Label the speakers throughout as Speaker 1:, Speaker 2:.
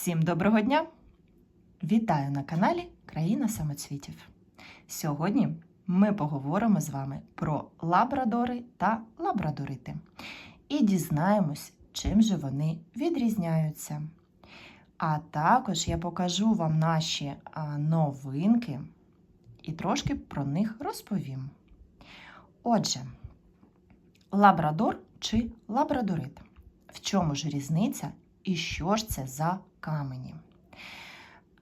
Speaker 1: Всім доброго дня! Вітаю на каналі Країна самоцвітів. Сьогодні ми поговоримо з вами про лабрадори та лабрадорити і дізнаємось, чим же вони відрізняються. А також я покажу вам наші новинки і трошки про них розповім. Отже, лабрадор чи лабрадорит. В чому ж різниця і що ж це за камені?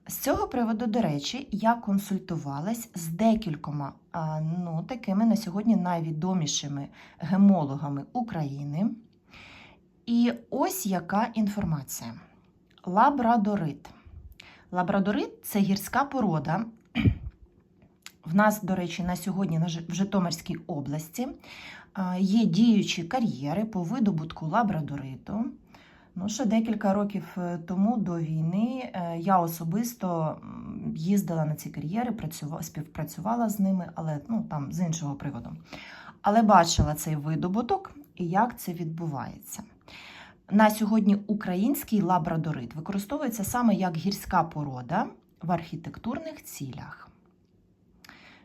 Speaker 1: З цього приводу, до речі, я консультувалась з декількома ну, такими на сьогодні найвідомішими гемологами України. І ось яка інформація. Лабрадорит. Лабрадорит це гірська порода. В нас, до речі, на сьогодні в Житомирській області є діючі кар'єри по видобутку лабрадориту. Ну, ще декілька років е, тому до війни е, я особисто їздила на ці кар'єри, працювала, співпрацювала з ними, але ну, там з іншого приводу. Але бачила цей видобуток і як це відбувається. На сьогодні український лабрадорит використовується саме як гірська порода в архітектурних цілях.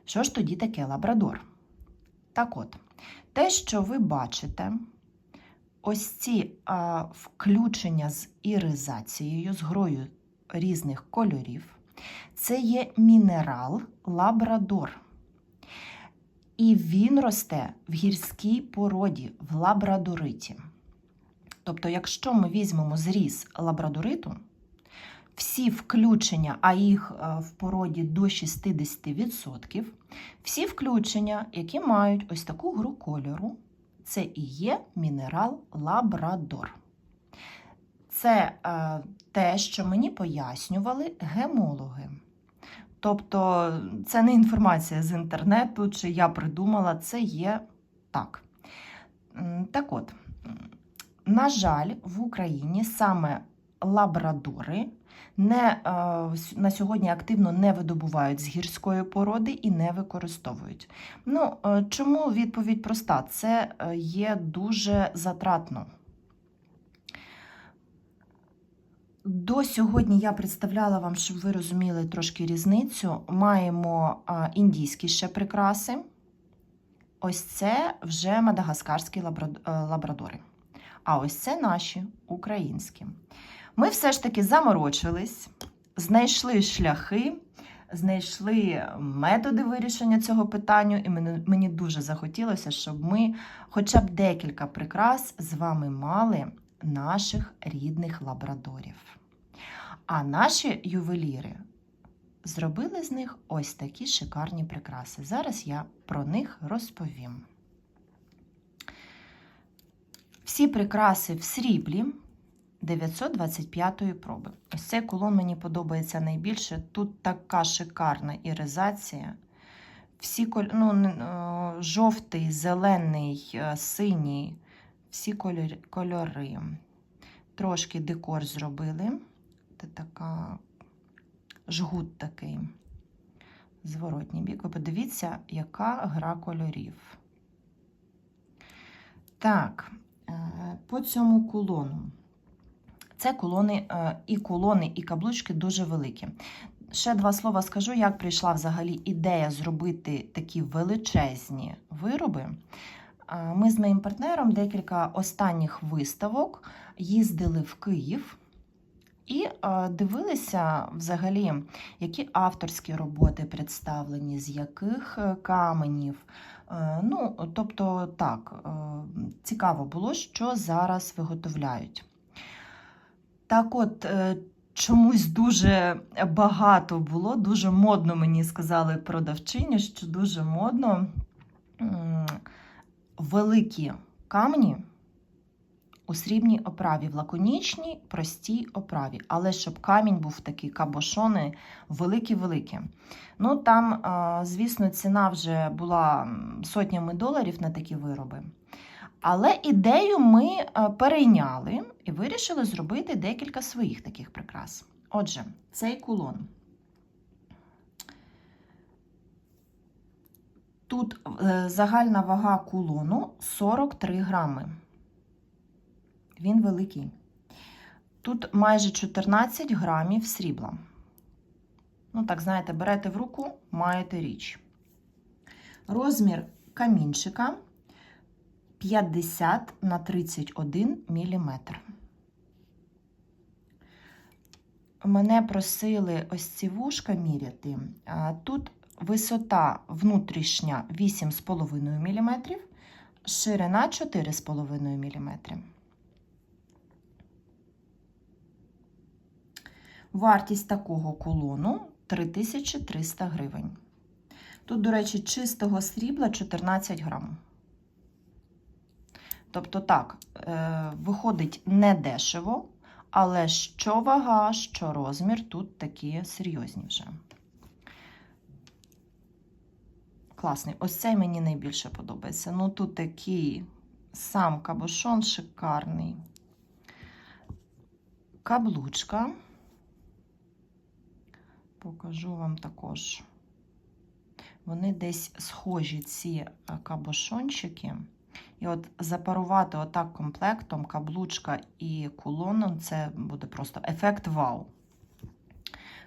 Speaker 1: Що ж тоді таке лабрадор? Так от, те, що ви бачите, ось ці а, включення з іризацією, з грою різних кольорів, це є мінерал лабрадор. І він росте в гірській породі, в лабрадориті. Тобто, якщо ми візьмемо зріз лабрадориту, всі включення, а їх в породі до 60%, всі включення, які мають ось таку гру кольору, це і є мінерал лабрадор. Це е, те, що мені пояснювали гемологи. Тобто, це не інформація з інтернету, чи я придумала, це є так. Так от, на жаль, в Україні саме лабрадори не, е, на сьогодні активно не видобувають з гірської породи і не використовують. Ну, е, чому відповідь проста? Це е, є дуже затратно. До сьогодні я представляла вам, щоб ви розуміли трошки різницю. Маємо індійські ще прикраси. Ось це вже мадагаскарські лабрадори. А ось це наші українські. Ми все ж таки заморочились, знайшли шляхи, знайшли методи вирішення цього питання, і мені, дуже захотілося, щоб ми хоча б декілька прикрас з вами мали наших рідних лабрадорів. А наші ювеліри зробили з них ось такі шикарні прикраси. Зараз я про них розповім. Всі прикраси в сріблі 925 проби. Ось цей кулон мені подобається найбільше. Тут така шикарна іризація. Всі ну, е, жовтий, зелений, е, синій, всі кольори, кольори. Трошки декор зробили. Це така жгут такий. Зворотній бік. Ви подивіться, яка гра кольорів. Так, е, по цьому кулону. Це кулони, е, і кулони, і каблучки дуже великі. Ще два слова скажу, як прийшла взагалі ідея зробити такі величезні вироби. Е, Ми з моїм партнером декілька останніх виставок їздили в Київ і е, дивилися взагалі, які авторські роботи представлені, з яких каменів. Ну, тобто, так, цікаво було, що зараз виготовляють. Так от, е, чомусь дуже багато було, дуже модно мені сказали продавчині, що дуже модно великі камені у срібній оправі, в лаконічній, простій оправі. Але щоб камінь був такий кабошони, великі-великі. Ну там, звісно, ціна вже була сотнями доларів на такі вироби. Але ідею ми е, перейняли і вирішили зробити декілька своїх таких прикрас. Отже, цей кулон. Тут е, загальна вага кулону 43 грами. Він великий. Тут майже 14 грамів срібла. Ну, так, знаєте, берете в руку, маєте річ. Розмір камінчика 50 на 31 мм. Мене просили ось ці вушка міряти. Тут висота внутрішня 8,5 мм, ширина 4,5 мм. Вартість такого кулону 3300 гривень. Тут, до речі, чистого срібла 14 грам. Тобто, так, е, виходить не дешево, але що вага, що розмір тут такі серйозні вже. Класний. Ось цей мені найбільше подобається. Ну, тут такий сам кабушон шикарний. Каблучка. Покажу вам також. Вони десь схожі, ці е, кабошончики. І от запарувати отак комплектом каблучка і кулоном це буде просто ефект вау.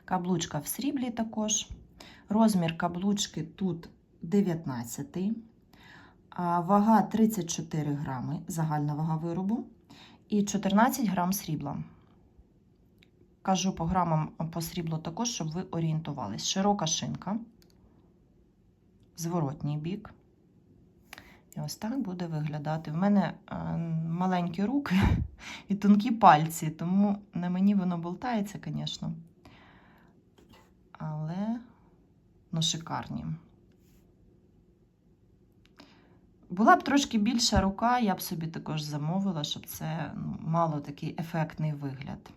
Speaker 1: Каблучка в сріблі також. Розмір каблучки тут 19. а Вага 34 грами, загальна вага виробу. І 14 грам срібла. Кажу по грамам по сріблу також, щоб ви орієнтувались. Широка шинка, зворотній бік. Ось так буде виглядати. В мене е, маленькі руки і тонкі пальці, тому на мені воно болтається, звісно. Але ну, шикарні. Була б трошки більша рука, я б собі також замовила, щоб це ну, мало такий ефектний вигляд.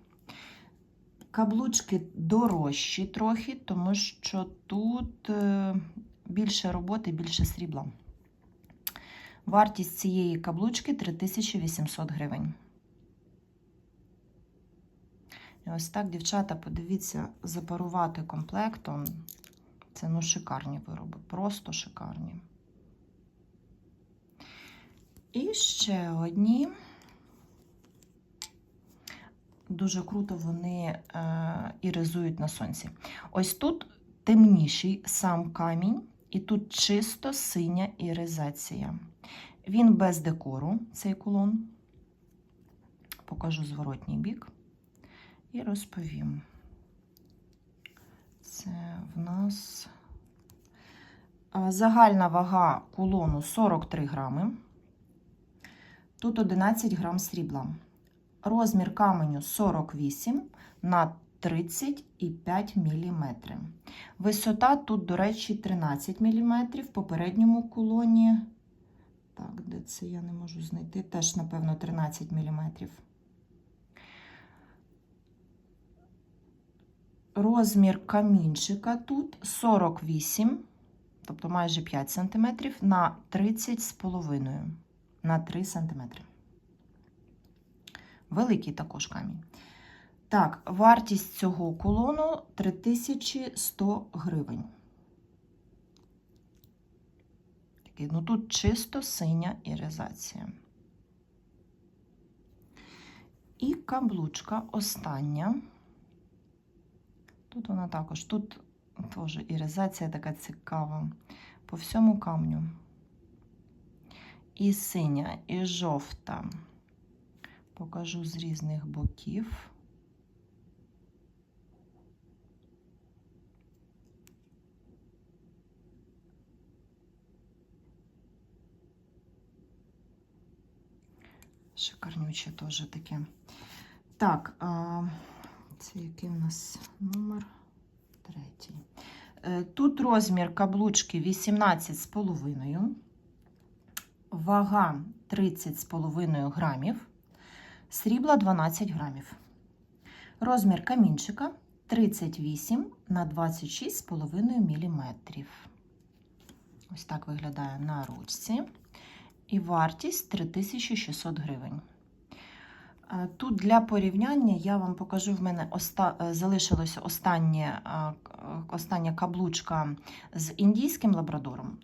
Speaker 1: Каблучки дорожчі трохи, тому що тут е, більше роботи, більше срібла. Вартість цієї каблучки 3800 гривень. І ось так, дівчата, подивіться, запарувати комплектом. Це ну шикарні вироби, просто шикарні. І ще одні. Дуже круто вони е, іризують на сонці. Ось тут темніший сам камінь, і тут чисто синя іризація. Він без декору, цей кулон. Покажу зворотній бік і розповім. Це в нас е, загальна вага кулону 43 грами. Тут 11 грам срібла. Розмір каменю 48 на 30,5 мм. Висота тут, до речі, 13 мм. В попередньому кулоні, так, де це я не можу знайти, теж, напевно, 13 мм. Розмір камінчика тут 48, тобто майже 5 см на 30,5 на 3 см. Великий також камінь. Так, вартість цього кулону 3100 гривень. Ну тут чисто синя іризація. І каблучка остання. Тут вона також, тут теж іризація така цікава. По всьому камню. І синя, і жовта. Покажу з різних боків. Шикарнюче теж таке. Так, а, це який у нас номер третій. Е, Тут розмір каблучки 18,5, вага 30,5 грамів. Срібла 12 грамів. Розмір камінчика 38 на 26,5 мм. Ось так виглядає на ручці. І вартість 3600 гривень. Е, Тут для порівняння я вам покажу, в мене оста... е, залишилася остання, е, остання каблучка з індійським лабрадором.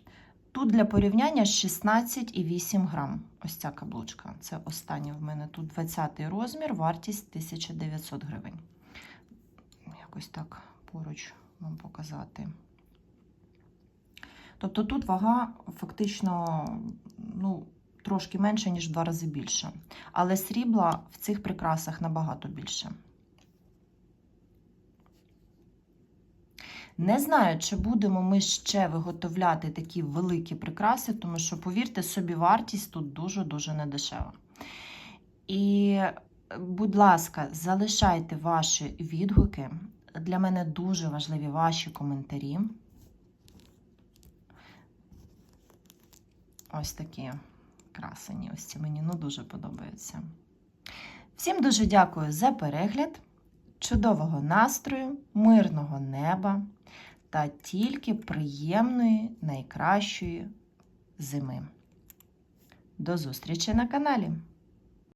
Speaker 1: Тут для порівняння 16,8 грам. Ось ця каблучка. Це остання в мене тут 20 розмір, вартість 1900 гривень. Якось так поруч вам показати. Тобто тут вага фактично ну, трошки менше, ніж в два рази більше. Але срібла в цих прикрасах набагато більше. Не знаю, чи будемо ми ще виготовляти такі великі прикраси, тому що, повірте собі, вартість тут дуже-дуже недешева. І, будь ласка, залишайте ваші відгуки. Для мене дуже важливі ваші коментарі. Ось такі красені. Ось ці мені ну, дуже подобаються. Всім дуже дякую за перегляд, чудового настрою, мирного неба та тільки приємної, найкращої зими. До зустрічі на каналі!